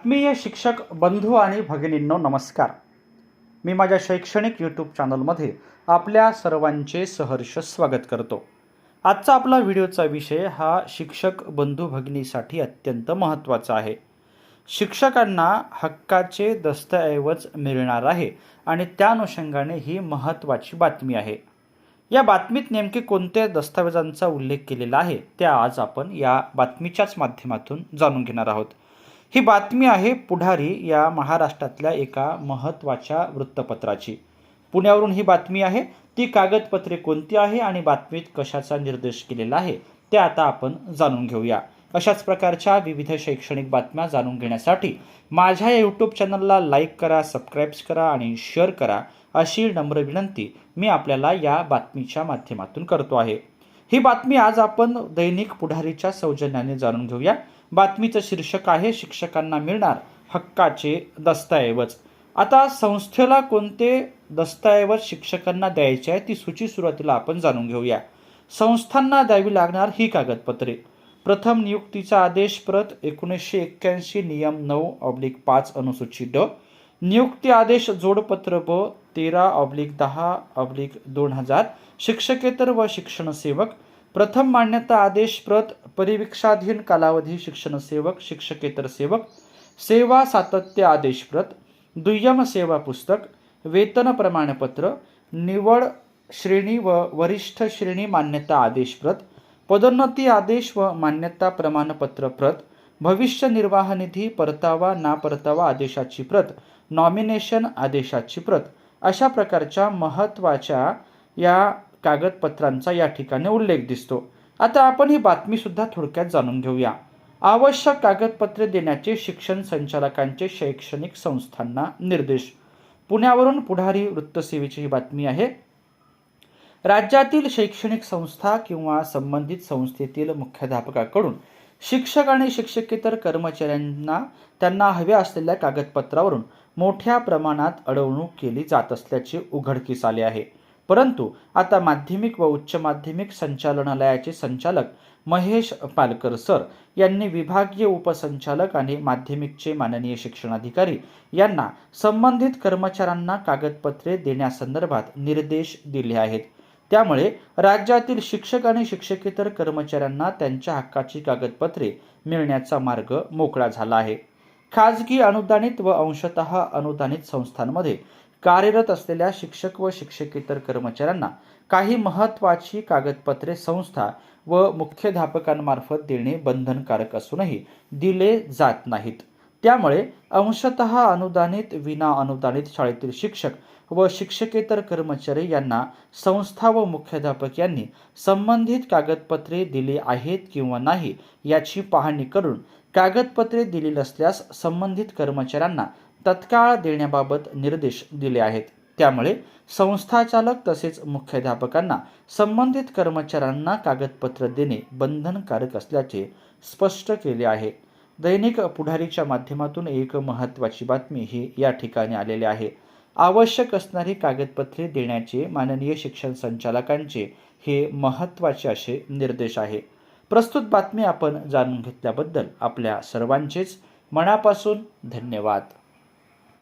आत्मीय शिक्षक बंधू आणि भगिनींनो नमस्कार. मी माझ्या शैक्षणिक यूट्यूब चॅनलमध्ये आपल्या सर्वांचे सहर्ष स्वागत करतो. आजचा आपला व्हिडिओचा विषय हा शिक्षक बंधू भगिनीसाठी अत्यंत महत्त्वाचा आहे. शिक्षकांना हक्काचे दस्तऐवज मिळणार आहे आणि त्या अनुषंगाने ही महत्त्वाची बातमी आहे. या बातमीत नेमके कोणत्या दस्तावेजांचा उल्लेख केलेला आहे त्या आज आपण या बातमीच्याच माध्यमातून जाणून घेणार आहोत. ही बातमी आहे पुढारी या महाराष्ट्रातल्या एका महत्त्वाच्या वृत्तपत्राची. पुण्यावरून ही बातमी आहे. ती कागदपत्रे कोणती आहे आणि बातमीत कशाचा निर्देश केलेला आहे ते आता आपण जाणून घेऊया. अशाच प्रकारच्या विविध शैक्षणिक बातम्या जाणून घेण्यासाठी माझ्या या यूट्यूब चॅनलला लाईक करा सबस्क्राईब्स करा आणि शेअर करा अशी नम्र विनंती मी आपल्याला या बातमीच्या माध्यमातून करतो आहे. ही बातमी आज आपण दैनिक पुढारीच्या सौजन्याने जाणून घेऊया. बातमीचं शीर्षक आहे शिक्षकांना मिळणार हक्काचे दस्तऐवज. आता संस्थेला कोणते दस्तऐवज शिक्षकांना द्यायचे आहे ती सूची सुरुवातीला आपण जाणून घेऊया. संस्थांना द्यावी लागणार ही कागदपत्रे. प्रथम नियुक्तीचा आदेश प्रत एकोणीसशे एक्क्याऐंशी नियम नऊ ऑब्लिक पाच अनुसूची ड नियुक्ती आदेश जोडपत्र ब तेरा ऑब्लिक दहा ऑब्लिक दोन हजार. शिक्षकेतर व शिक्षण सेवक प्रथम मान्यता आदेश प्रत परिवीक्षाधीन कालावधी शिक्षण सेवक शिक्षकेतर सेवक सेवा सातत्य आदेश प्रत दुय्यम सेवा पुस्तक वेतन प्रमाणपत्र निवड श्रेणी व वरिष्ठ श्रेणी मान्यता आदेश प्रत पदोन्नती आदेश व मान्यता प्रमाणपत्र प्रत भविष्य निर्वाह निधी परतावा ना परतावा आदेशाची प्रत नॉमिनेशन आदेशाची प्रत अशा प्रकारच्या महत्त्वाच्या या कागदपत्रांचा या ठिकाणी उल्लेख दिसतो. आता आपण ही बातमीसुद्धा थोडक्यात जाणून घेऊया. आवश्यक कागदपत्रे देण्याचे शिक्षण संचालकांचे शैक्षणिक संस्थांना निर्देश. पुण्यावरून पुढारी वृत्तसेवेची ही बातमी आहे. राज्यातील शैक्षणिक संस्था किंवा संबंधित संस्थेतील मुख्याध्यापकाकडून शिक्षक आणि शिक्षकेतर कर्मचाऱ्यांना त्यांना हव्या असलेल्या कागदपत्रावरून मोठ्या प्रमाणात अडवणूक केली जात असल्याचे उघडकीस आले आहे. परंतु आता माध्यमिक व उच्च माध्यमिक संचालनालयाचे संचालक महेश पालकर सर यांनी विभागीय उपसंचालक आणि माध्यमिकचे माननीय शिक्षणाधिकारी यांना संबंधित कर्मचाऱ्यांना कागदपत्रे देण्यासंदर्भात निर्देश दिले आहेत. त्यामुळे राज्यातील शिक्षक आणि शिक्षकेतर कर्मचाऱ्यांना त्यांच्या हक्काची कागदपत्रे मिळण्याचा मार्ग मोकळा झाला आहे. खाजगी अनुदानित व अंशतः अनुदानित संस्थांमध्ये कार्यरत असलेल्या शिक्षक व शिक्षकेतर कर्मचाऱ्यांना काही महत्त्वाची कागदपत्रे संस्था व मुख्याध्यापकांमार्फत देणे बंधनकारक असूनही दिले जात नाहीत. त्यामुळे अंशतः अनुदानित विना अनुदानित शाळेतील शिक्षक व शिक्षकेतर कर्मचारी यांना संस्था व मुख्याध्यापक यांनी संबंधित कागदपत्रे दिली आहेत किंवा नाही याची पाहणी करून कागदपत्रे दिली नसल्यास संबंधित कर्मचाऱ्यांना तत्काळ देण्याबाबत निर्देश दिले आहेत. त्यामुळे संस्थाचालक तसेच मुख्याध्यापकांना संबंधित कर्मचाऱ्यांना कागदपत्र देणे बंधनकारक असल्याचे स्पष्ट केले आहे. दैनिक पुढारीच्या माध्यमातून एक महत्त्वाची बातमी ही या ठिकाणी आलेली आहे. आवश्यक असणारी कागदपत्रे देण्याचे माननीय शिक्षण संचालकांचे हे महत्त्वाचे असे निर्देश आहे. प्रस्तुत बातमी आपण जाणून घेतल्याबद्दल आपल्या सर्वांचेच मनापासून धन्यवाद.